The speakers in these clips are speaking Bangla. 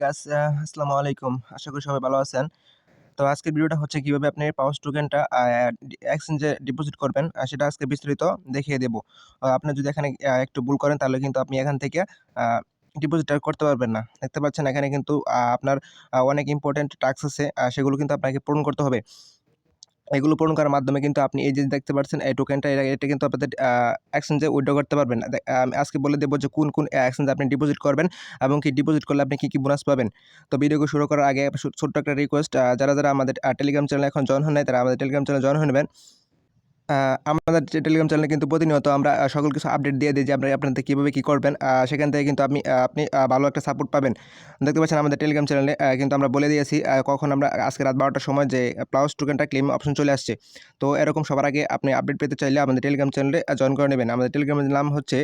গাছ আসসালামু আলাইকুম। আশা করি সবাই ভালো আছেন। তো আজকের ভিডিওটা হচ্ছে কীভাবে আপনি পাওয়ার টোকেনটা এক্সচেঞ্জে ডিপোজিট করবেন সেটা আজকে বিস্তারিত দেখিয়ে দেবো। আপনি যদি এখানে একটু ভুল করেন, তাহলে কিন্তু আপনি এখান থেকে ডিপোজিট করতে পারবেন না। দেখতে পাচ্ছেন এখানে কিন্তু আপনার অনেক ইম্পর্টেন্ট টাস্ক আছে সেগুলো কিন্তু আপনাকে পূরণ করতে হবে। এগুলো পূরণ করার মাধ্যমে কিন্তু আপনি এই যে দেখতে পাচ্ছেন, এই টোকেনটা এটা কিন্তু আপনাদের এক্সচেঞ্জে উইড্রো করতে পারবেন আজকে বলে দেবো যে কোন কোন এক্সচেঞ্জে আপনি ডিপোজিট করবেন এবং কি ডিপোজিট করলে আপনি কী কী বোনাস পাবেন। তো ভিডিওকে শুরু করার আগে ছোট্ট একটা রিকোয়েস্ট যারা যারা আমাদের টেলিগ্রাম চ্যানেল এখন জয়েন হন নাই, তারা আমাদের টেলিগ্রাম চ্যানেল জয়েন হয়ে নেবেন। আমাদের টেলিগ্রাম চ্যানেলে কিন্তু প্রতিনিয়ত আমরা সকল কিছু আপডেট দিয়ে দিই যে আপনারা আপনাদের কীভাবে কী করবেন। সেখান থেকে কিন্তু আপনি আপনি ভালো একটা সাপোর্ট পাবেন। দেখতে পাচ্ছেন আমাদের টেলিগ্রাম চ্যানেলে কিন্তু আমরা বলে দিয়েছি কখন আমরা আজকে রাত বারোটার সময় যে প্লাউস টোকেনটা ক্লেম অপশন চলে আসছে। তো এরকম সবার আগে আপনি আপডেট পেতে চাইলে আমাদের টেলিগ্রাম চ্যানেলে জয়েন করে নেবেন। আমাদের টেলিগ্রামের নাম হচ্ছে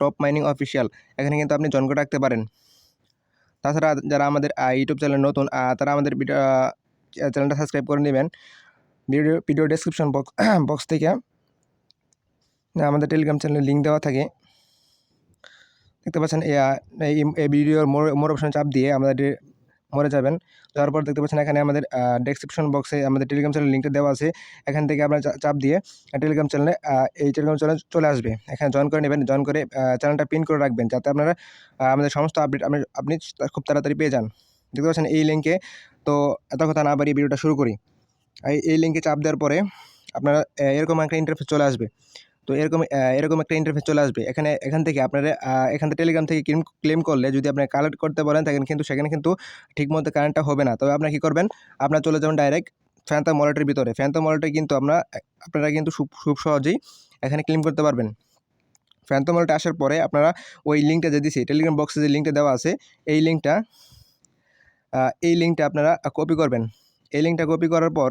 টপ মাইনিং অফিসিয়াল এখানে কিন্তু আপনি জয়েন করে রাখতে পারেন। তাছাড়া যারা আমাদের ইউটিউব চ্যানেল নতুন তারা আমাদের চ্যানেলটা সাবস্ক্রাইব করে নেবেন। Video video description box box থেকে আমাদের টেলিগ্রাম চ্যানেলের লিঙ্ক দেওয়া থাকে। দেখতে পাচ্ছেন এই, ভিডিওর মোর মোর অপশন চাপ দিয়ে আমাদের মরে যাবেন। যাওয়ার পর দেখতে পাচ্ছেন এখানে আমাদের ডেসক্রিপশন বক্সে আমাদের টেলিগ্রাম চ্যানেল লিঙ্কটা দেওয়া আছে। এখান থেকে আপনার চাপ দিয়ে টেলিগ্রাম চ্যানেলে এই টেলিগ্রাম চ্যানেল চলে আসবে। এখানে জয়েন করে নেবেন জয়েন করে চ্যানেলটা পিন করে রাখবেন যাতে আপনারা আমাদের সমস্ত আপডেট আপনি খুব তাড়াতাড়ি পেয়ে যান। দেখতে পাচ্ছেন এই লিঙ্কে তো এত কথা না বাড়িয়ে ভিডিওটা শুরু করি। এই লিঙ্কে চাপ দেওয়ার পরে আপনারা এরকম একটা ইন্টারফেস চলে আসবে। তো এরকম এরকম একটা ইন্টারফেস চলে আসবে। এখানে, এখান থেকে আপনারা এখান থেকে টেলিগ্রাম থেকে ক্লেম ক্লেম করলে যদি আপনি কালেক্ট করতে পারেন তখন কিন্তু সেখানে কিন্তু ঠিকমতো কারেন্টটা হবে না। তবে আপনারা কী করবেন, আপনারা চলে যাবেন ডাইরেক্ট ফ্যান্টাম ওয়ালেটের ভিতরে। ফ্যান্টাম ওয়ালেটে কিন্তু আমরা আপনারা কিন্তু খুব সহজেই এখানে ক্লেম করতে পারবেন। ফ্যান্টাম ওয়ালেটে আসার পরে আপনারা ওই লিঙ্কটা যে দিছি টেলিগ্রাম বক্সে যে লিঙ্কটা দেওয়া আছে, এই লিঙ্কটা এই লিঙ্কটা আপনারা কপি করবেন। এই লিঙ্কটা কপি করার পর,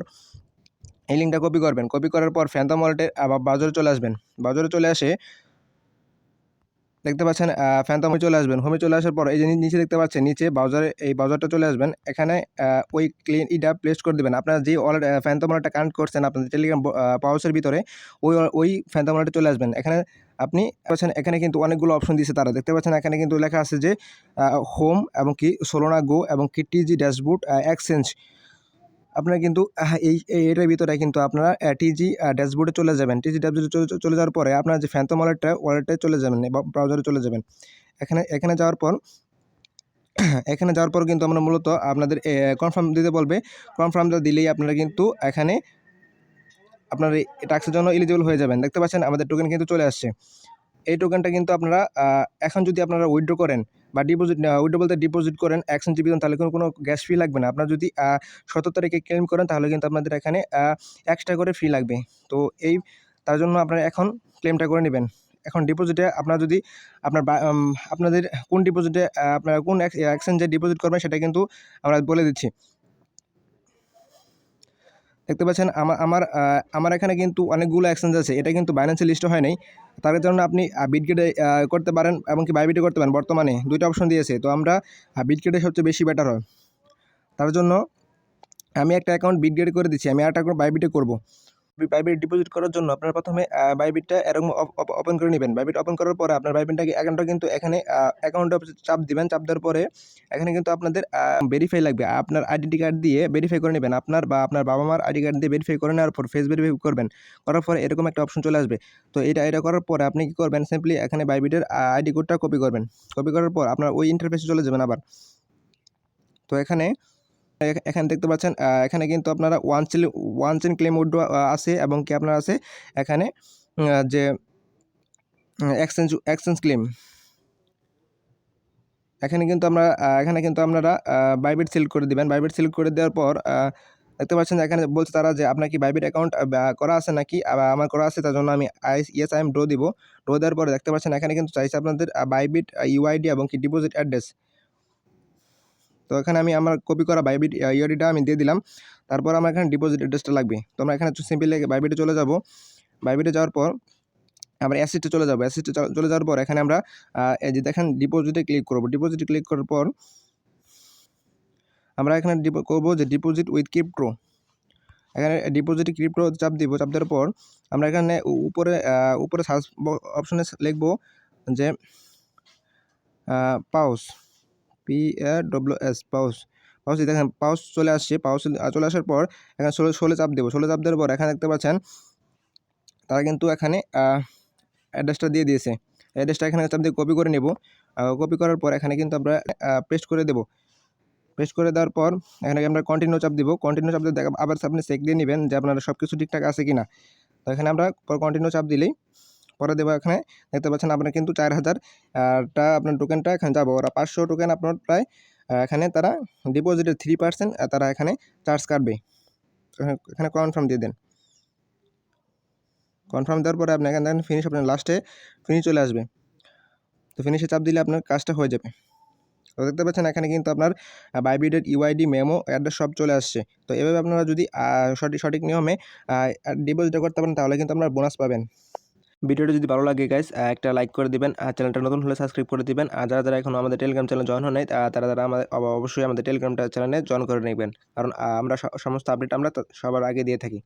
এই লিঙ্কটা কপি করবেন। কপি করার পর ফ্যান্টাম ওয়ালেটে আবার বাজারে চলে আসবেন। বাজারে চলে আসে দেখতে পাচ্ছেন ফ্যান্টাম হোমে চলে আসবেন। হোমে চলে আসার পর এই যে নিচে দেখতে পাচ্ছেন, নিচে বাজারে এই বাজারটা চলে আসবেন। এখানে ওই ক্লিন ইটা প্লেস করে দেবেন। আপনারা যে ওয়ালেট ফ্যান্টাম ওয়ালেটটা কানেক্ট করছেন আপনাদের টেলিগ্রাম পাউসের ভিতরে, ওই ওই ফ্যান্টাম ওয়ালেটে চলে আসবেন। এখানে আপনি পাচ্ছেন, এখানে কিন্তু অনেকগুলো অপশন দিয়েছে তারা। দেখতে পাচ্ছেন, এখানে কিন্তু লেখা আছে যে হোম এবং কি সোলোনা গো এবং কি টিজি ড্যাশবোর্ড এক্সচেঞ্জ আপনারা কিন্তু আহ, এই এটার ভিতরে কিন্তু আপনারা টিজি ড্যাশবোর্ডে চলে যাবেন। টিজি ড্যাশবোর্ডে চলে যাওয়ার পরে আপনার যে ফ্যান্টম ওয়ালেটটা ওয়ালেটে চলে যাবেন ব্রাউজারে চলে যাবেন। এখানে এখানে যাওয়ার পর এখানে যাওয়ার পর কিন্তু আমরা মূলত আপনাদের কনফার্ম দিতে বলবে। কনফার্মটা দিলেই আপনারা কিন্তু এখানে আপনার এই ট্যাক্সের জন্য এলিজিবল হয়ে যাবেন। দেখতে পাচ্ছেন আমাদের টোকেন কিন্তু চলে আসছে। এই টোকেনটা কিন্তু আপনারা এখন যদি আপনারা উইথড্র করেন বা ডিপোজিট উইথড্র বলতে ডিপোজিট করেন একশন জিবি তাহলে কোনো কোনো গ্যাস ফি লাগবে না। আপনার যদি সতেরো তারিখে ক্লেম করেন, তাহলে কিন্তু আপনাদের এখানে এক্সট্রা করে ফি লাগবে। তো এই, তার জন্য আপনারা এখন ক্লেমটা করে নেবেন। এখন ডিপোজিটে আপনার যদি, আপনার আপনাদের কোন ডিপোজিটে আপনারা কোন এক্সচেঞ্জে ডিপোজিট করবেন, সেটা কিন্তু আমরা বলে দিচ্ছি। দেখতে পাচ্ছেন আমার আমার আমার এখানে কিন্তু অনেকগুলো এক্সচেঞ্জ আছে। এটা কিন্তু বাইন্যান্সে লিস্ট হয় নাই তার জন্য আপনি বিটগেটে করতে পারেন এবং কি বাইবিটে করতে পারেন। বর্তমানে দুইটা অপশন দিয়েছে। তো আমরা বিটগেটে সবচেয়ে বেশি বেটার হয়। তার জন্য আমি একটা অ্যাকাউন্ট বিটগেট করে দিচ্ছি। আমি একটা বাইবিটে করব। বাইবিট ডিপোজিট করার জন্য আপনারা প্রথমে বাইবিটটা এরকম ওপেন করে নেবেন। বাইবিট ওপেন করার পরে আপনার বাইবিটটাকে অ্যাকাউন্টটা কিন্তু এখানে অ্যাকাউন্টে চাপ দিবেন। চাপ দেওয়ার পরে এখানে কিন্তু আপনাদের ভেরিফাই লাগবে। আপনার আইডেন্টি কার্ড দিয়ে ভেরিফাই করে নেবেন। আপনার বা, আপনার বাবা মার আইডি কার্ড দিয়ে ভেরিফাই করে নেওয়ার পর ফেস ভেরিফাই করবেন। করার পরে এরকম একটা অপশন চলে আসবে। তো এটা এটা করার পরে আপনি কী করবেন? সিম্পলি এখানে বাইবিটের আইডি কোডটা কপি করবেন। কপি করার পর আপনার ওই ইন্টারফেসে চলে যাবেন আবার। তো এখানে এখ- এখানে দেখতে পাচ্ছেন এখানে কিন্তু আপনারা one chain one chain claim would আছে এবং কি আপনার আছে? এখানে যে এক্সচেঞ্জ এক্সচেঞ্জ ক্লেম এখানে কিন্তু আমরা এখানে কিন্তু আপনারা বাইবিট সিলেক্ট করে দিবেন। বাইবিট সিলেক্ট করে দেওয়ার পর দেখতে পাচ্ছেন এখানে বলছে তারা যে, আপনার কি বাইবিট অ্যাকাউন্ট করা আছে নাকি? আমার করা আছে, তার জন্য আমি I yes I am draw দিব। ড্রো দেওয়ার পরে দেখতে পাচ্ছেন এখানে কিন্তু চাইছে আপনাদের বাইবিট ইউআইডি এবং কি ডিপোজিট অ্যাড্রেস তো এখানে আমি আমার কপি করা বাইবিট ইউআইডিটা আমি দিয়ে দিলাম। তারপর আমার এখানে ডিপোজিট অ্যাড্রেসটা লাগবে। তো আমরা এখানে সিম্পলি বাইবিটে চলে যাব। বাইবিটে যাওয়ার পর আমরা অ্যাসিডে চলে যাব। অ্যাসিডে চলে যাওয়ার পর এখানে আমরা যে দেখেন ডিপোজিটে ক্লিক করব। ডিপোজিটে ক্লিক করার পর আমরা এখানে করব যে ডিপোজিট উইথ ক্রিপ্টো এখানে ডিপোজিট ক্রিপ্টো চাপ দিব, চাপ দেওয়ার পর আমরা এখানে উপরে উপরে সার্চ অপশনে লিখব যে Paws P W S Paws Paws দেখেন পাউস চলে আসছে পাউস চলে আসার পর এখানে ষোলো ষোলো চাপ দেবো। ষোলো চাপ দেওয়ার পর এখানে দেখতে পাচ্ছেন, তারা কিন্তু এখানে অ্যাড্রেসটা দিয়ে দিয়েছে। অ্যাড্রেসটা এখানে চাপ দিয়ে কপি করে নেব। কপি করার পর এখানে কিন্তু আমরা পেস্ট করে দেবো। পেস্ট করে দেওয়ার পর এখানে আমরা কন্টিনিউ চাপ দিব। কন্টিনিউ চাপ দিয়ে আবার আপনি চেক দিয়ে নেবেন যে আপনারা সব কিছু ঠিকঠাক আছে কি না তো এখানে আমরা কন্টিনিউ চাপ দিলেই পরে দেবো এখানে। দেখতে পাচ্ছেন আপনার কিন্তু চার হাজার টা আপনার টোকেনটা এখানে যাব। ওরা পাঁচশো টোকেন আপনার প্রায় এখানে তারা ডিপোজিটের থ্রি পার্সেন্ট তারা এখানে চার্জ কাটবে। এখানে- কনফার্ম দিয়ে দেন। কনফার্ম দেওয়ার পরে আপনি এখানে ফিনিশ আপনার লাস্টে ফিনিশ চলে আসবে। তো ফিনিশে চাপ দিলে আপনার কাজটা হয়ে যাবে। তো দেখতে পাচ্ছেন এখানে কিন্তু আপনার বাইবিডেড ইউআইডি মেমো অ্যাড্রেস সব চলে আসছে। তো এভাবে আপনারা যদি সঠিক সঠিক নিয়মে ডিপোজিট করতে পারেন তাহলে কিন্তু আপনার বোনাস পাবেন। ভিডিওটি যদি ভালো লাগে গাইস একটা লাইক করে দিবেন, আর চ্যানেলটা নতুন হলে সাবস্ক্রাইব করে দিবেন, আর যারা যারা এখন আমাদের টেলিগ্রাম চ্যানেল জয়েন হয় নাই তারা তারা আমাদের অবশ্যই আমাদের টেলিগ্রামটা চ্যানেলে জয়েন করে নেবেন। কারণ আমরা সমস্ত আপডেট আমরা সবার আগে দিয়ে থাকি।